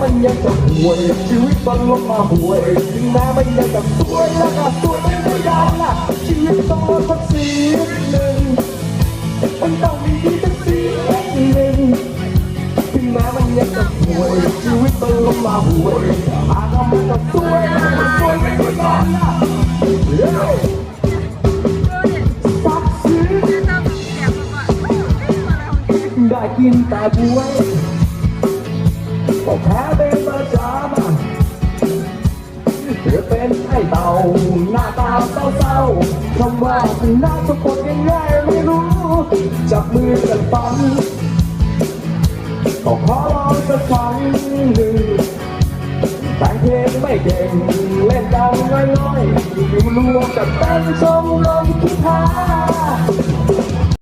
ห่วยชีวิตมันลงมาห่วยถึงแม้มันยังจะสวยแล้วก็สวยไม่ได้ดังล่ะชีวิตต้องมาสักสีหนึ่งมันต้องมีดีสักสีหนึ่งถึงแม้มันยังจะห่วยชีวิตมันลงมาห่วยหากว่ามันจะสวยแล้วก็สวยไม่ได้ดังล่ะสักสีได้กินแต่บวย แพ้เป็นประจำหรือเป็นไอ้เต่าหน้าตาเศร้าๆคำว่าเป็นน่าสะกดยังไงไม่รู้ จับมือกันฟังก็ขอลองสักครั้งหนึ่งแต่งเพลงไม่เก่ง เล่นดังน้อยๆอยู่รวมกับเต้นชมลมกีตาร์